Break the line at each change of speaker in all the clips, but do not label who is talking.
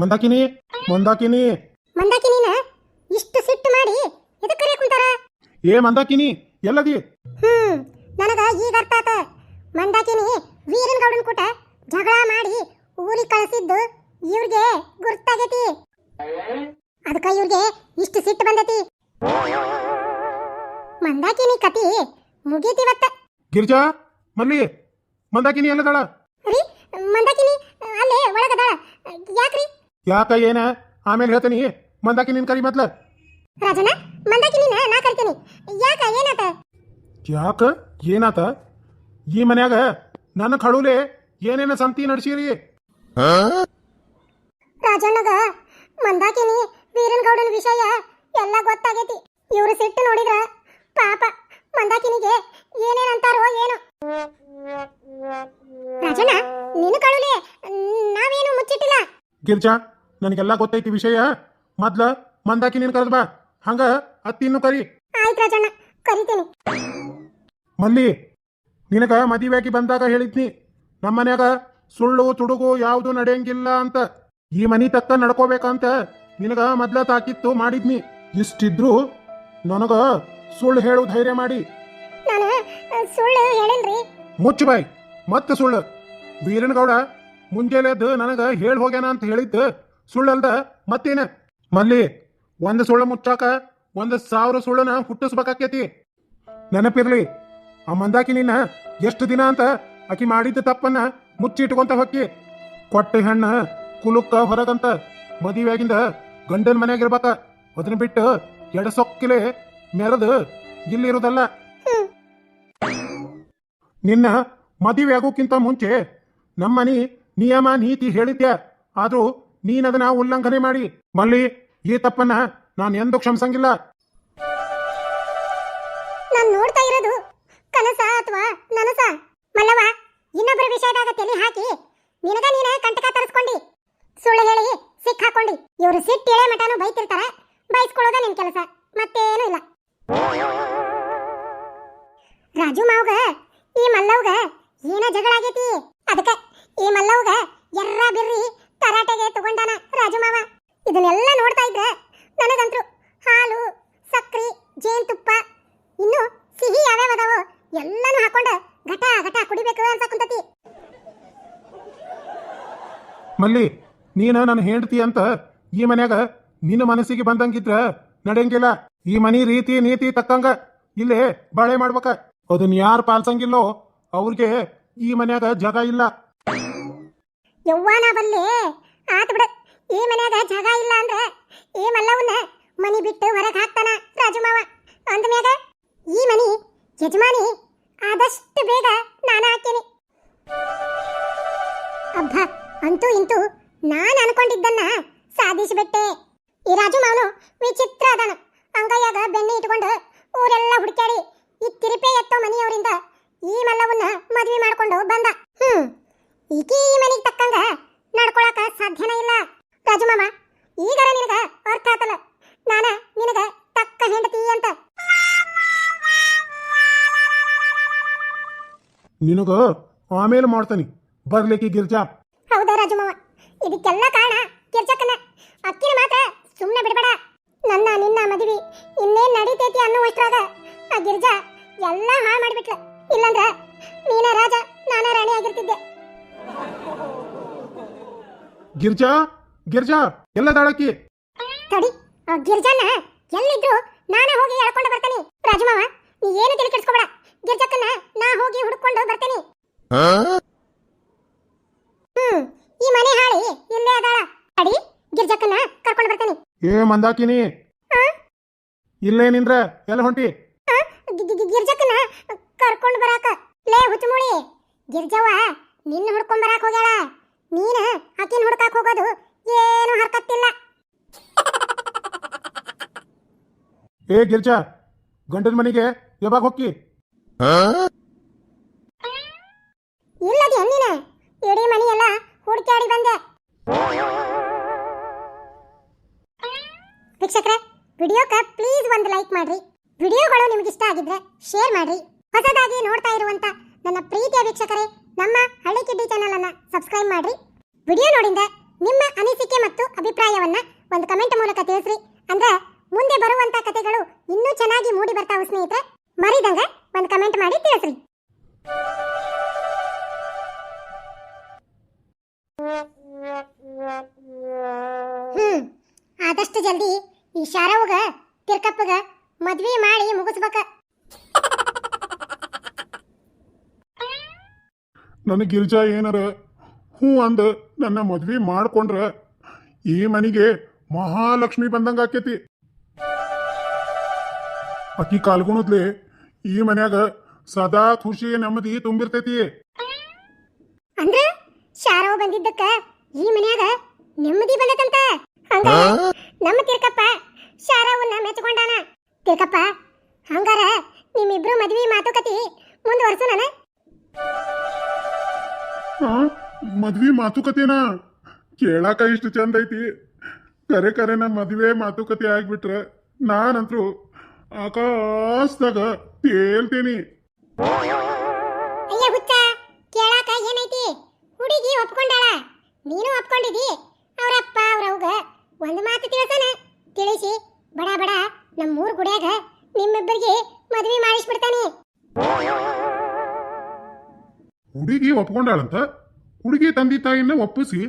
ಮಂದಾಕಿನಿ ಮಂದಾಕಿನಿ.
ಮಂದಾಕಿನಿನ? ಇಷ್ಟು ಸಿಟ್ಟು ಮಾಡಿ ಎದಕ್ಕೆ ಕರೆ ಕುಂತಾರ?
ಏ ಮಂದಾಕಿನಿ ಎಲ್ಲದಿ?
ಹ್ಮ್ ನನಗ ಈಗ ಅರ್ಥ ಆತ. ಮಂದಾಕಿನಿ ವೀರನ್ ಗೌಡನ್ ಕೂಟ ಜಗಳ ಮಾಡಿ ಊರಿಗೆ ಕಳಿಸಿದ್ದು ಇವ್ರಿಗೆ ಗುರ್ತಾಗೈತಿ. ಅದಕ್ಕ ಇವ್ರಿಗೆ ಇಷ್ಟು ಸಿಟ್ಟು ಬಂದೈತಿ. ಮಂದಾಕಿನಿ ಕತಿ ಮುಗೀತಿವತ್ತ
ಗಿರ್ಜಾ ಮಲ್ಲಿ. ಮಂದಾಕಿನಿ ಎಲ್ಲದಾಳ?
ರೀ ಮಂದಾಕಿನಿ ಅಲ್ಲೇ ಒಳಗದಾಳ. ಯಾಕ್ರಿ?
ಯಾಕ ಏನ ಆಮೇಲೆ ಹೇಳ್ತೀನಿ ಮಂದಾಕಿನಿನ್ ಕರಿ ಮೊದ್ಲ.
ರಾಜನ ಮಂದಾಕಿನಿನ ನಾ ಕರಿತೀನಿ. ಯಾಕ ಏನಾತ?
ಯಾಕ? ಏನಾತ? ಈ ಮನ್ಯಾಗ ನನ್ನ ಕಳುಲೆ ಏನೇನ ಸಂತಿ ನಡೆಸಿರಿ?
ರಾಜಣ್ಣಗ ಮಂದಾಕಿನಿ ವೀರನ್ ಗೌಡನ ವಿಷಯ ಎಲ್ಲ ಗೊತ್ತಾಗೈತಿ. ಇವ್ರು ಸಿಟ್ಟು ನೋಡಿದ್ರ ಪಾಪ ಮಂದಾಕಿನಿಗೆ ಏನೇನ್ ಅಂತಾರೋ ಏನು. ರಾಜಣ್ಣ ನಿನ್ನ ಕಳುಲೆ ನಾವೇನು ಮುಚ್ಚಿಟ್ಟಿಲ್ಲ?
ಗಿರ್ಜಾ ನನಗೆಲ್ಲ ಗೊತ್ತೈತಿ ವಿಷಯ. ಮೊದ್ಲ ಮಂದಾಕಿನಿನ್ ಕರೆದ್ ಬಾ. ಹಂಗ ಅತ್ತಿನ್ನು ಕರಿ.
ಆಯ್ತು ರಾಜಣ್ಣ ಕರಿತೀನಿ.
ಮಲ್ಲಿ ನಿನಗ ಮದುವೆಯಾಗಿ ಬಂದಾಗ ಹೇಳಿದ್ನಿ. ನಮ್ಮ ಮನ್ಯಾಗ ಸುಳ್ಳು ತುಡುಗು ಯಾವುದು ನಡೆಯಂಗಿಲ್ಲ ಅಂತ. ಈ ಮನಿ ತಕ್ಕ ನಡ್ಕೋಬೇಕಂತ ನಿನಗ ಮೊದ್ಲ ತಾಕಿತ್ತು ಮಾಡಿದ್ನಿ. ಇಷ್ಟಿದ್ರು ನನಗ ಸುಳ್ಳು ಹೇಳು ಧೈರ್ಯ ಮಾಡಿ.
ನಾನು ಸುಳ್ಳು ಹೇಳಿಲ್ರಿ.
ಮುಚ್ಚು ಬಾಯ್. ಮತ್ತೆ ಸುಳ್ಳು. ವೀರನಗೌಡ ಮುಂಜಾನೆ ಎದ್ದು ನನಗ ಹೇಳಿ ಹೋಗ್ಯಾನ ಅಂತ ಹೇಳಿದ್ದು. ಸುಳ್ಳಲ್ದ ಮತ್ತೇನ? ಮಲ್ಲಿ, ಒಂದು ಸುಳ್ಳು ಮುಚ್ಚಾಕ ಒಂದು ಸಾವಿರ ಸುಳ್ಳನ ಹುಟ್ಟಿಸ್ಬೇಕಾಕೇತಿ. ನೆನಪಿರ್ಲಿ, ಆ ಮಂದಾಕಿ ನಿನ್ನ ಎಷ್ಟು ದಿನ ಅಂತ ಅಕಿ ಮಾಡಿದ್ದ ತಪ್ಪನ್ನ ಮುಚ್ಚಿಟ್ಕೊಂತ ಹೊಕ್ಕಿ, ಕೊಟ್ಟ ಹಣ್ಣ ಕುಲುಕ್ಕ ಹೊರಗಂತ ಮದುವೆಯಾಗಿಂದ ಗಂಡನ ಮನೆಯಾಗಿರ್ಬೇಕ ಅದನ್ನ ಬಿಟ್ಟು ಎಡಸೊಕ್ಕಿಲೆ ಮೆರೆದು ಇಲ್ಲಿರೋದಲ್ಲ. ನಿನ್ನ ಮದುವೆ ಆಗೋಕ್ಕಿಂತ ಮುಂಚೆ ನಮ್ಮನಿ ನಿಯಮ ನೀತಿ ಹೇಳಿದ್ಯಾ? ಆದ್ರೂ ನೀನದನ್ನ ಉಲ್ಲಂಘನೆ ಮಾಡಿ. ಮಲ್ಲಿ, ಈ ತಪ್ಪನ್ನ ನಾನು ಎಂದು ಕ್ಷಮಿಸಂಗಿಲ್ಲ.
ನಾನು ನೋಡ್ತಾ ಇರೋದು ಕನಸ ಅಥವಾ ನನಸ? ಮಲ್ಲವ ಇನ್ನೊಬ್ಬರ ವಿಷಯದಾಗ ತಲೆ ಹಾಕಿ ನಿನಗ ನೀನ ಕಂಟಕ ತರಿಸ್ಕೊಂಡಿ. ಸುಳ್ಳು ಹೇಳಿ ಸಿಕ್ಕಾಕೊಂಡಿ ಇವರು ಸಿಟ್ಟು ಎಳೆ ಮಟನು ಬೈತಿರ್ತಾರ. ಬೈಸ್ಕೊಳ್ಳೋದ ನಿನ್ ಕೆಲಸ. ಮತ್ತೇನು ಇಲ್ಲ. ರಾಜು ಮಾವಗ, ಈ ಮಲ್ಲವ್ಗ ಏನ ಜಗಳ ಆಗೈತಿ ಅದಕ್ಕೆ ಈ ಮಲ್ಲವ್ಗ ಎರ್ರ ಬಿರ್ರಿ ತರಾಟೆಗೆ ತಗೊಂಡಾನ ರಾಜು ಮಾವ ಇದನ್ನೆಲ್ಲ ನೋಡ್ತಾ ಇದ್ರೆ ನನಗಂತರು ಹಾಲು, ಸಕ್ರಿ, ಜೇನುತುಪ್ಪ, ಇನ್ನು ಸಿಹಿ ಯಾವ್ಯಾವ ಅದಾವೋ ಎಲ್ಲಾನು ಹಾಕೊಂಡ ಘಟ ಘಟ ಕುಡಿಬೇಕು ಅಂತ ಕುಂತತಿ
ಮಲ್ಲಿ, ನೀನ ನನ್ನ ಹೆಂಡತಿ ಅಂತ ಈ ಮನ್ಯಾಗ ನಿನ್ನ ಮನಸ್ಸಿಗೆ ಬಂದಂಗಿದ್ರ ನಡೆಯಂಗಿಲ್ಲ ಈ ಮನಿ ರೀತಿ ನೀತಿ ತಕ್ಕಂಗ ಇಲ್ಲೇ ಬಾಳೆ ಮಾಡ್ಬೇಕ. ಅದನ್ನ ಯಾರು ಪಾಲ್ಸಂಗಿಲ್ಲೋ ಅವ್ರಿಗೆ ಈ ಮನ್ಯಾಗ ಜಗ ಇಲ್ಲ.
ಯವ್ವಾನ ಬಲ್ಲಿ ಆತ್ ಬಿಡ. ಈ ಮನ್ಯಾಗ ಜಾಗ ಇಲ್ಲ ಅಂದ್ರ ಈ ಮಲ್ಲವನ್ನ ಮನಿ ಬಿಟ್ಟು ಹೊರಗೆ ಹಾಕ್ತಾನ ರಾಜು ಮಾವ ಈ ಮನಿ ಯಜಮಾನಿ ಆದಷ್ಟು ಬೇಗ ನಾನು ಹಾಕ್ತೀನಿ ಅಬ್ಬ, ಅಂತೂ ಇಂತೂ ನಾನು ಅನ್ಕೊಂಡಿದ್ದನ್ನ ಸಾಧಿಸಿಬಿಟ್ಟೆ ಈ ರಾಜು ಮಾವನು ವಿಚಿತ್ರ ಅದಾನ. ಅಂಗೈಯಾಗ ಬೆಣ್ಣೆ ಇಟ್ಕೊಂಡು ಊರೆಲ್ಲ ಹುಡುಕ್ಯಾಡಿ ಈ ತಿರುಪೆ ಎತ್ತೋ ಮನೆಯವರಿಂದ ಈ ಮಲ್ಲವನ್ನ ಮದುವೆ ಮಾಡ್ಕೊಂಡು ಬಂದ. ಈಕಿ ಈ ಮನೆಗೆ ತಕ್ಕಂಗ ನಡ್ಕೊಳಕ ಸಾಧ್ಯನೇ ಇಲ್ಲ. ರಾಜು ಮಾಮ ಈಗರ ನಿನಗ ಅರ್ಥ ಆತಲ್ಲ? ನಾನ ನಿನಗ ತಕ್ಕ ಹೆಂಡತಿ ಅಂತ.
ನಿನಗ ಆಮೇಲೆ ಮಾಡ್ತಾನೆ. ಬರ್ಲಿಕ್ಕೆ ಗಿರ್ಜಾ.
ಹೌದಾ ರಾಜು ಮಾವ ಇದಕ್ಕೆಲ್ಲ ಕಾರಣ ಗಿರ್ಜಕ್ಕನ. ಅಕ್ಕಿನ ಮಾತ್ರ ಸುಮ್ಮನೆ ಬಿಡಬೇಡ. ನನ್ನ ನಿನ್ನ ಮದುವೆ ಇನ್ನೇನ್ ನಡೀತೈತಿ ಅನ್ನುವಷ್ಟ್ರಾಗ ಆ ಗಿರ್ಜಾ ಎಲ್ಲ ಹಾಳು ಮಾಡಿಬಿಟ್ಲ. ಇಲ್ಲಂದ್ರ ನೀನ ರಾಜ ನಾನ ರಾಣಿ ಆಗಿರ್ತಿದ್ದೆ.
ಗಿರ್ಜಾ ಗಿರ್ಜಾ ಎಲ್ಲ ದಾಳಕ್ಕಿ
ತಡಿ ಆ ಗಿರ್ಜಾನ ಎಲ್ಲಿದ್ರು ನಾನೇ ಹೋಗಿ ಎಳ್ಕೊಂಡು ಬರ್ತೀನಿ. ರಾಜಮಾವ ನೀ ಏನು ತಲೆ ಕೆಡಿಸ್ಕೋಬೇಡ. ಗಿರ್ಜಕ್ಕನ್ನ ನಾ ಹೋಗಿ ಹುಡ್ಕೊಂಡು ಬರ್ತೀನಿ. ಹ್ಮ್ ಈ ಮನೆ ಹಾಳಿ ಇಲ್ಲೇ ಅದಾಳ. ಅಡಿ ಗಿರ್ಜಕ್ಕನ್ನ ಕರ್ಕೊಂಡು ಬರ್ತೀನಿ.
ಏ ಮಂದಾಕಿನಿ.
ಆ?
ಇಲ್ಲೇ ನಿಂದ್ರ ಎಲ್ಲ ಹೊಂಟಿ.
ಆ? ಗಿ- ಗಿ- ಗಿ- ಗಿರ್ಜಕ್ಕನ್ನ ಕರ್ಕೊಂಡು ಬರಾಕ. ಲೇ ಹುಚ್ಚುಮೂಳಿ. ಗಿರ್ಜವ್ವ ನಿನ್ನ ಹುಡ್ಕೊಂಡ್ ಬರಾಕ್ ಹೋಗ್ಯಾಳ? ನೀನ ಆಕಿನ ಹುಡ್ಕಾಕ್ ಹೋಗೋದು ಏನು ಹರ್ಕತ್ತಿಲ್ಲ.
ಏ ಗಿರ್ಜ ಗಂಡನ ಮನೆಗೆ ಯಾವಾಗ ಹೊಕ್ಕಿ
ಇಲ್ಲದಿ ಹೆಣ್ಣಿನ ಇಡೀ ಮನೆಯೆಲ್ಲ ಹುಡುಕಾಡಿ ಬಂದೆ. ವೀಕ್ಷಕರೇ ವಿಡಿಯೋಕ್ಕೆ ಪ್ಲೀಸ್ ಒಂದು ಲೈಕ್ ಮಾಡ್ರಿ. ವಿಡಿಯೋಗಳು ನಿಮ್ಗೆ ಇಷ್ಟ ಆಗಿದ್ರೆ ಶೇರ್ ಮಾಡ್ರಿ. ಹೊಸದಾಗಿ ನೋಡ್ತಾ ಇರುವಂತ ನನ್ನ ಪ್ರೀತಿಯ ವೀಕ್ಷಕರೇ ನಮ್ಮ ಹಳ್ಳಿ ಕಿಡ್ಡಿ ಚಾನಲ್ ಅನ್ನ ಸಬ್ಸ್ಕ್ರೈಬ್ ಮಾಡ್ರಿ. ವಿಡಿಯೋ ನೋಡಿದ ನಿಮ್ಮ ಅನಿಸಿಕೆ ಮತ್ತು ಅಭಿಪ್ರಾಯವನ್ನು ಒಂದು ಕಮೆಂಟ್ ಮೂಲಕ ತಿಳಿಸ್ರಿ. ಅಂದ್ರೆ ಮುಂದೆ ಬರುವಂತ ಕಥೆಗಳು ಇನ್ನೂ ಚೆನ್ನಾಗಿ ಮೂಡಿ ಬರ್ತಾವು ಸ್ನೇಹಿತರೆ, ಮರಿದಂಗ ಒಂದು ಕಮೆಂಟ್ ಮಾಡಿ ತಿಳಿಸ್ರಿ. ಹ್ಮ್, ಆದಷ್ಟು ಜಲ್ದಿ ಈ ಶಾರವ್ಗ, ತಿರ್ಕಪ್ಪಗ ಮದ್ವೆ ಮಾಡಿ ಮುಗಿಸ್ಬೇಕ.
ನನ್ನ ಗಿರಿಜಾ ಏನಾರ ಹ್ಞೂ ಅಂದ ನನ್ನ ಮದ್ವೆ ಮಾಡ್ಕೊಂಡ್ರ ಈ ಮನೆಗೆ ಮಹಾಲಕ್ಷ್ಮಿ ಬಂದಂಗ ಆಕೇತಿ. ಅಕ್ಕಿ ಕಾಲ್ಗುಣದ್ಲೆ ಈ ಮನ್ಯಾಗ ಸದಾ ಖುಷಿ ನೆಮ್ಮದಿ ತುಂಬಿರ್ತೈತಿ.
ಅಂದ್ರ ಶಾರವ ಬಂದಿದ್ದಕ್ಕ ಈ ಮನ್ಯಾಗ ನೆಮ್ಮದಿ ಬಂದತಂತ. ಹಂಗ ನಮ್ಮ ತಿರ್ಕಪ್ಪ ಶಾರವನ್ನ ಮೆಚ್ಕೊಂಡಾನ. ತಿರ್ಕಪ್ಪ ಹಂಗಾರ ನಿಮ್ಮಿಬ್ರು ಮದ್ವಿ ಮಾತುಕತೆ ಮುಂದುವರ್ಸೋಣ ನಾನು?
ಆ, ಮದ್ವಿ ಮಾತುಕತೆನ? ಕೇಳಾಕ ಇಷ್ಟು ಚಂದ ಐತಿ. ಕರೆ ಕರೆ ನನ್ನ ಮದ್ವೆ ಮಾತುಕತೆ ಆಗ್ಬಿಟ್ರೆ ನಾನಂತ್ರು ಆಕಾಶದಾಗ ತೇಲ್ತೀನಿ.
ಅಯ್ಯ ಹುಚ್ಚ ಕೇಳಾಕ ಏನೈತಿ? ಹುಡುಗಿ ಒಪ್ಕೊಂಡಾಳ. ನೀನು ಒಪ್ಕೊಂಡಿದಿ?
ಒಪ್ಕೊಂಡಾಳಂತ? ಹುಡುಗಿ ತಂದೆ ತಾಯಿನ ಒಪ್ಪಿಸಿ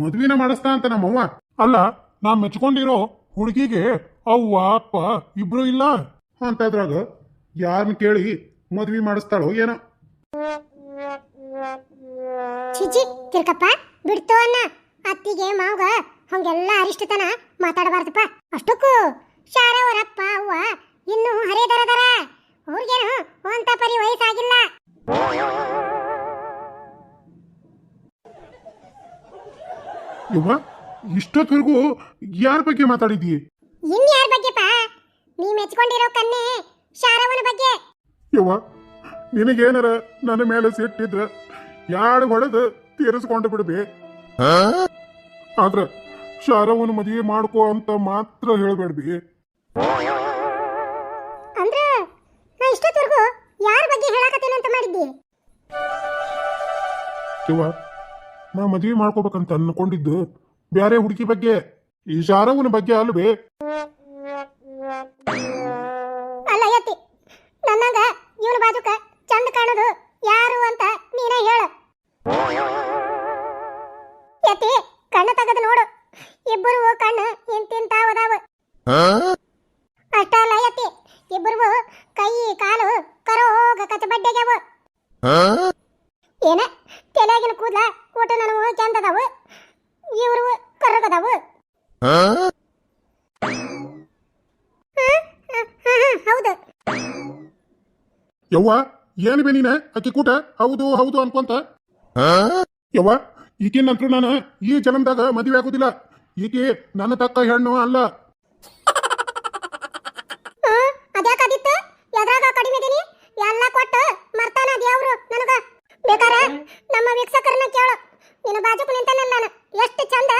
ಮದುವೆನ ಮಾಡಿಸ್ತಾ ಅಂತ ನಮ್ಮವ್ವ. ಅಲ್ಲ ನಾ ಮೆಚ್ಕೊಂಡಿರೋ ಹುಡುಗಿಗೆ ಅವ್ವ, ಅಪ್ಪ ಇಬ್ರು ಇಲ್ಲ? ಅಂತದ್ರಾಗ ಯಾರನ್ನ ಕೇಳಿ ಮದ್ವಿ ಮಾಡಿಸ್ತಾಳೋ ಏನೋ?
ಚಿಚಿ ತಿರ್ಕಪ್ಪ ಬಿಡ್ತು ಅನ್ನ. ಅತ್ತಿಗೆ, ಮಾವಗ ಹಂಗೆಲ್ಲ ಅರಿಷ್ಟತನ ಮಾತಾಡಬಾರ್ದಪ್ಪ. ಅಷ್ಟಕ್ಕೂ ಶಾರವರಪ್ಪ, ಅವ್ವ ಇನ್ನೂ ಹರೇದರದರ ಅವ್ರಿಗೇನು ಅಂತ ಪರಿ ವಯಸ್ಸಾಗಿಲ್ಲ.
ಇವ್ವ ಇಷ್ಟೊತ್ವರೆಗೂ ಯಾರ ಬಗ್ಗೆ ಮಾತಾಡಿದ್ಯಿ
ಇನ್ಯಾರ ಬಗ್ಗೆಪ್ಪ? ನೀ ಮೆಚ್ಕೊಂಡಿರೋ ಕನ್ನೆ ಶಾರವನ ಬಗ್ಗೆ.
ಯವ್ವ ನಿನಗೇನಾರ ನನ್ನ ಮೇಲೆ ಸಿಟ್ಟಿದ್ರ ಯಾರು ಹೊಡೆದು ತೀರಿಸ್ಕೊಂಡು ಬಿಡ್ಬಿ? ಆದ್ರ ಶಾರವನ ಮದುವೆ ಮಾಡ್ಕೋ ಅಂತ ಮಾತ್ರ ಹೇಳಬೇಡ್ಬಿ.
ಅಂದ್ರ ನಾ ಇಷ್ಟೊತ್ತವರೆಗೂ ಯಾರ ಬಗ್ಗೆ ಹೇಳಕತ್ತೇನೆ ಅಂತ ಮಾಡಿದ್ದಿ
ಯವ್ವ ನಾ ಮದುವೆ ಮಾಡ್ಕೋಬೇಕಂತ ಅನ್ಕೊಂಡಿದ್ದು. ಬ್ಯಾರೆ ಹುಡುಗಿ ಬಗ್ಗೆ ಈ ಶಾರವನ ಬಗ್ಗೆ ಅಲ್ವೇ?
ಅಲ್ಲ ಯತಿ ನನ್ನಂಗ ಇವನ ಬಾಜುಕ ಚಂದ ಕಾಣೋದು ಯಾರು ಅಂತ ನೀನೇ ಹೇಳು. ಯತಿ ಕಣ್ಣು ತೆಗೆದು ನೋಡು. ಇಬ್ಬರು ಕಣ್ಣು ಇಂತಿಂತಾವದಾವ ಅಷ್ಟ ಅಲ್ಲ ಯತಿ ಇಬ್ಬರು ಕೈ ಕಾಲು ಕರೋಗ ಕಚಬಡ್ಡೆಗ್ಯಾವ ಏನ? ತಲೆಯಾಗಿನ ಕೂದ್ಲ ಒಟ್ಟು ನನವು ಚಂದದವು ಇವರು ಕರ್ರಗದವು. ಹೌದು.
ಯವ್ವ ಏನು ಬೇ ನೀನ? ಅಕ್ಕಿ ಕೂಟ? ಹೌದು ಹೌದು ಅನ್ಕೊಂತ. ಯವ್ವ ಈಕಿನಂತರೂ ನಾನು ಈ ಜನ್ಮದಾಗ ಮದುವೆ ಆಗುದಿಲ್ಲ. ಈಕೆ ನನ್ನ ತಕ್ಕ ಹೆಣ್ಣು ಅಲ್ಲ
ಅದ್ಯಾಕಾದಿತ್ತು ಎದ್ರಾಗ ಕಡಿಮೆ ಇದೀನಿ ಎಲ್ಲ ಕೊಟ್ಟು ಮರ್ತಾನ ದೇವ್ರು ನನಗ ಬೇಕಾರ ನಮ್ಮ ವೀಕ್ಷಕರನ್ನ ಕೇಳು ನಿನ್ನ ಬಾಜುಕು ನಿಂತಲ್ಲ ನಾನು ಎಷ್ಟು ಚಂದ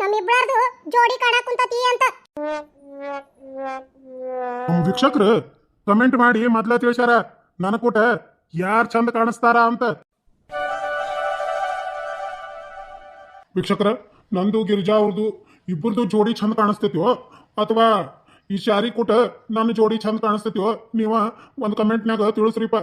ನಮ್ಮಿಬ್ಬರದು ಜೋಡಿ ಅಂತ.
ನಮ್ಮ ವೀಕ್ಷಕರು ಕಮೆಂಟ್ ಮಾಡಿ ಮೊದ್ಲ ತಿಳಿಸ್ಯಾರ. ನನ್ನ ಕೂಟ ಯಾರು ಚಂದ ಕಾಣಿಸ್ತಾರ ಅಂತ. ವೀಕ್ಷಕರ, ನಂದು, ಗಿರಿಜಾ ಅವ್ರದ್ದು ಇಬ್ಬರದು ಜೋಡಿ ಚಂದ ಕಾಣಿಸ್ತೈತಿಯೋ ಅಥವಾ ಈ ಶಾರಿ ಕೂಟ ನನ್ನ ಜೋಡಿ ಚಂದ ಕಾಣಿಸ್ತೈತಿಯೋ ನೀವ ಒಂದು ಕಮೆಂಟ್ನಾಗ ತಿಳಿಸ್ರಿಪ್ಪ.